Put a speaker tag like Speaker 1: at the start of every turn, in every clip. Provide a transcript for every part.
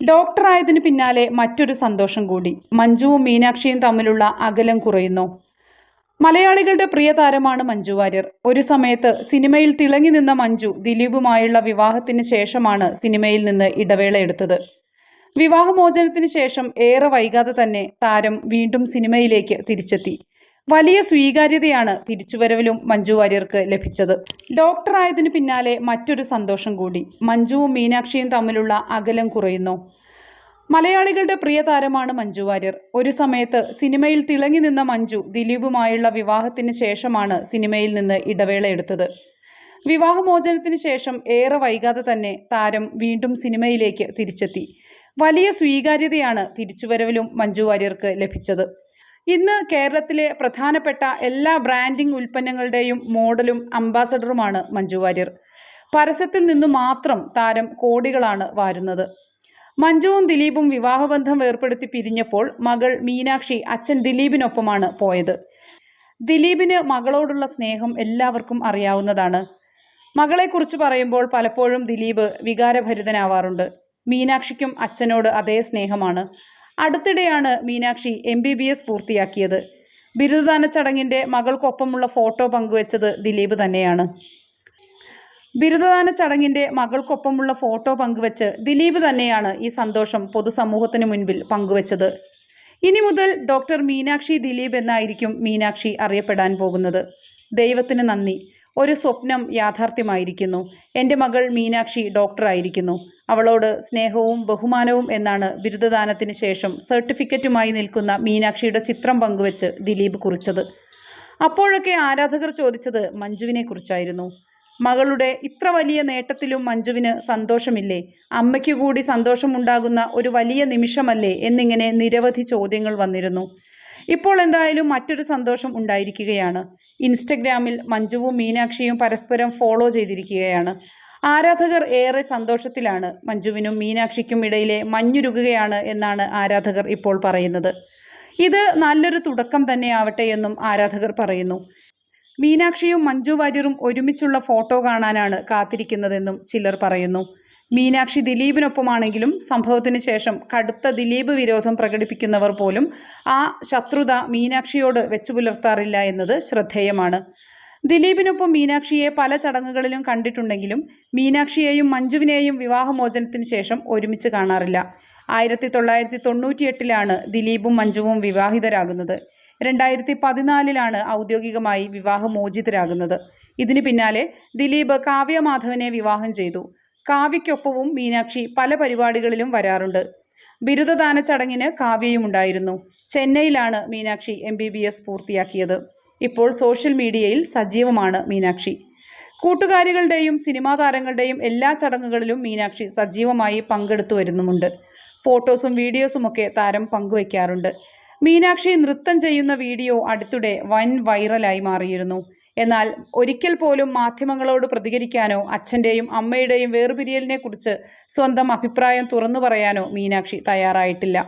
Speaker 1: ഡോക്ടറായതിനു പിന്നാലെ മറ്റൊരു സന്തോഷം കൂടി. മഞ്ജുവും മീനാക്ഷിയും തമ്മിലുള്ള അകലം കുറയുന്നു. മലയാളികളുടെ പ്രിയ താരമാണ് മഞ്ജു വാര്യർ. ഒരു സമയത്ത് സിനിമയിൽ തിളങ്ങി നിന്ന മഞ്ജു ദിലീപുമായുള്ള വിവാഹത്തിന് ശേഷമാണ് സിനിമയിൽ നിന്ന് ഇടവേള എടുത്തത്. വിവാഹമോചനത്തിന് ശേഷം ഏറെ വൈകാതെ തന്നെ താരം വീണ്ടും സിനിമയിലേക്ക് തിരിച്ചെത്തി. വലിയ സ്വീകാര്യതയാണ് തിരിച്ചുവരവിലും മഞ്ജു വാര്യർക്ക് ലഭിച്ചത്. ഡോക്ടറായതിനു പിന്നാലെ മറ്റൊരു സന്തോഷം കൂടി. മഞ്ജുവും മീനാക്ഷിയും തമ്മിലുള്ള അകലം കുറയുന്നു. മലയാളികളുടെ പ്രിയ താരമാണ് മഞ്ജു വാര്യർ. ഒരു സമയത്ത് സിനിമയിൽ തിളങ്ങി നിന്ന മഞ്ജു ദിലീപുമായുള്ള വിവാഹത്തിന് ശേഷമാണ് സിനിമയിൽ നിന്ന് ഇടവേള എടുത്തത്. വിവാഹമോചനത്തിന് ശേഷം ഏറെ വൈകാതെ തന്നെ താരം വീണ്ടും സിനിമയിലേക്ക് തിരിച്ചെത്തി. വലിയ സ്വീകാര്യതയാണ് തിരിച്ചുവരവിലും മഞ്ജു വാര്യർക്ക് ലഭിച്ചത്. ഇന്ന് കേരളത്തിലെ പ്രധാനപ്പെട്ട എല്ലാ ബ്രാൻഡിംഗ് ഉൽപ്പന്നങ്ങളുടെയും മോഡലും അംബാസഡറുമാണ് മഞ്ജു വാര്യർ. പരസ്യത്തിൽ നിന്നു മാത്രം താരം കോടികളാണ് വാരുന്നത്. മഞ്ജുവും ദിലീപും വിവാഹബന്ധം ഏർപ്പെടുത്തി പിരിഞ്ഞപ്പോൾ മകൾ മീനാക്ഷി അച്ഛൻ ദിലീപിനൊപ്പമാണ് പോയത്. ദിലീപിന് മകളോടുള്ള സ്നേഹം എല്ലാവർക്കും അറിയാവുന്നതാണ്. മകളെക്കുറിച്ച് പറയുമ്പോൾ പലപ്പോഴും ദിലീപ് വികാരഭരിതനാവാറുണ്ട്. മീനാക്ഷിക്കും അച്ഛനോട് അതേ സ്നേഹമാണ്. അടുത്തിടെയാണ് Meenakshi M B B S പൂർത്തിയാക്കിയത്. ബിരുദദാന ചടങ്ങിന്റെ മകൾക്കൊപ്പമുള്ള ഫോട്ടോ പങ്കുവച്ചത് ദിലീപ് തന്നെയാണ്. ബിരുദദാന ചടങ്ങിന്റെ മകൾക്കൊപ്പമുള്ള ഫോട്ടോ പങ്കുവച്ച് ദിലീപ് തന്നെയാണ് ഈ സന്തോഷം പൊതുസമൂഹത്തിന് മുൻപിൽ പങ്കുവച്ചത്. ഇനി മുതൽ ഡോക്ടർ മീനാക്ഷി ദിലീപ് എന്നായിരിക്കും മീനാക്ഷി അറിയപ്പെടാൻ പോകുന്നത്. ദൈവത്തിന് നന്ദി. ഒരു സ്വപ്നം യാഥാർത്ഥ്യമായിരിക്കുന്നു. എന്റെ മകൾ മീനാക്ഷി ഡോക്ടറായിരിക്കുന്നു അവളോട് സ്നേഹവും ബഹുമാനവും എന്നാണ് ബിരുദദാനത്തിന് ശേഷം സർട്ടിഫിക്കറ്റുമായി നിൽക്കുന്ന മീനാക്ഷിയുടെ ചിത്രം പങ്കുവച്ച് ദിലീപ് കുറിച്ചത്. അപ്പോഴൊക്കെ ആരാധകർ ചോദിച്ചത് മഞ്ജുവിനെ കുറിച്ചായിരുന്നു. മകളുടെ ഇത്ര വലിയ നേട്ടത്തിലും മഞ്ജുവിന് സന്തോഷമില്ലേ? അമ്മയ്ക്ക് കൂടി സന്തോഷമുണ്ടാകുന്ന ഒരു വലിയ നിമിഷമല്ലേ എന്നിങ്ങനെ നിരവധി ചോദ്യങ്ങൾ വന്നിരുന്നു. ഇപ്പോൾ എന്തായാലും മറ്റൊരു സന്തോഷം ഉണ്ടായിരിക്കുകയാണ്. ഇൻസ്റ്റഗ്രാമിൽ മഞ്ജുവും മീനാക്ഷിയും പരസ്പരം ഫോളോ ചെയ്തിരിക്കുകയാണ്. ആരാധകർ ഏറെ സന്തോഷത്തിലാണ് മഞ്ജുവിനും മീനാക്ഷിക്കും ഇടയിലെ മഞ്ഞുരുകുകയാണ് എന്നാണ് ആരാധകർ ഇപ്പോൾ പറയുന്നത്. ഇത് നല്ലൊരു തുടക്കം തന്നെയാവട്ടെ എന്നും ആരാധകർ പറയുന്നു. മീനാക്ഷിയും മഞ്ജു വാര്യറും ഒരുമിച്ചുള്ള ഫോട്ടോ കാണാനാണ് കാത്തിരിക്കുന്നതെന്നും ചിലർ പറയുന്നു. മീനാക്ഷി ദിലീപിനൊപ്പമാണെങ്കിലും സംഭവത്തിന് ശേഷം കടുത്ത ദിലീപ് വിരോധം പ്രകടിപ്പിക്കുന്നവർ പോലും ആ ശത്രുത മീനാക്ഷിയോട് വെച്ചു പുലർത്താറില്ല എന്നത് ശ്രദ്ധേയമാണ്. ദിലീപിനൊപ്പം മീനാക്ഷിയെ പല ചടങ്ങുകളിലും കണ്ടിട്ടുണ്ടെങ്കിലും മീനാക്ഷിയെയും മഞ്ജുവിനെയും വിവാഹമോചനത്തിന് ശേഷം ഒരുമിച്ച് കാണാറില്ല. ആയിരത്തി തൊള്ളായിരത്തി തൊണ്ണൂറ്റിയെട്ടിലാണ് ദിലീപും മഞ്ജുവും വിവാഹിതരാകുന്നത്. രണ്ടായിരത്തി പതിനാലിലാണ് ഔദ്യോഗികമായി വിവാഹമോചിതരാകുന്നത്. ഇതിന് പിന്നാലെ ദിലീപ് കാവ്യ മാധവനെ വിവാഹം ചെയ്തു. കാവ്യയ്ക്കൊപ്പവും മീനാക്ഷി പല പരിപാടികളിലും വരാറുണ്ട്. ബിരുദദാന ചടങ്ങിന് കാവ്യയും ഉണ്ടായിരുന്നു ചെന്നൈയിലാണ് Meenakshi M B B S പൂർത്തിയാക്കിയത്. ഇപ്പോൾ സോഷ്യൽ മീഡിയയിൽ സജീവമാണ് മീനാക്ഷി. കൂട്ടുകാരികളുടെയും സിനിമാ താരങ്ങളുടെയും എല്ലാ ചടങ്ങുകളിലും മീനാക്ഷി സജീവമായി പങ്കെടുത്തു വരുന്നുമുണ്ട്. ഫോട്ടോസും വീഡിയോസുമൊക്കെ താരം പങ്കുവയ്ക്കാറുണ്ട്. മീനാക്ഷി നൃത്തം ചെയ്യുന്ന വീഡിയോ അടുത്തിടെ വൻ വൈറലായി മാറിയിരുന്നു. എന്നാൽ ഒരിക്കൽ പോലും മാധ്യമങ്ങളോട് പ്രതികരിക്കാനോ അച്ഛന്റെയും അമ്മയുടെയും വേർപിരിയലിനെക്കുറിച്ച് സ്വന്തം അഭിപ്രായം തുറന്നു പറയാനോ മീനാക്ഷി തയ്യാറായിട്ടില്ല.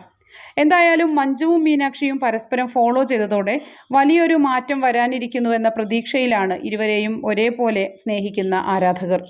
Speaker 1: എന്തായാലും മഞ്ജുവും മീനാക്ഷിയും പരസ്പരം ഫോളോ ചെയ്തതോടെ വലിയൊരു മാറ്റം വരാനിരിക്കുന്നുവെന്ന പ്രതീക്ഷയിലാണ് ഇരുവരെയും ഒരേപോലെ സ്നേഹിക്കുന്ന ആരാധകർ.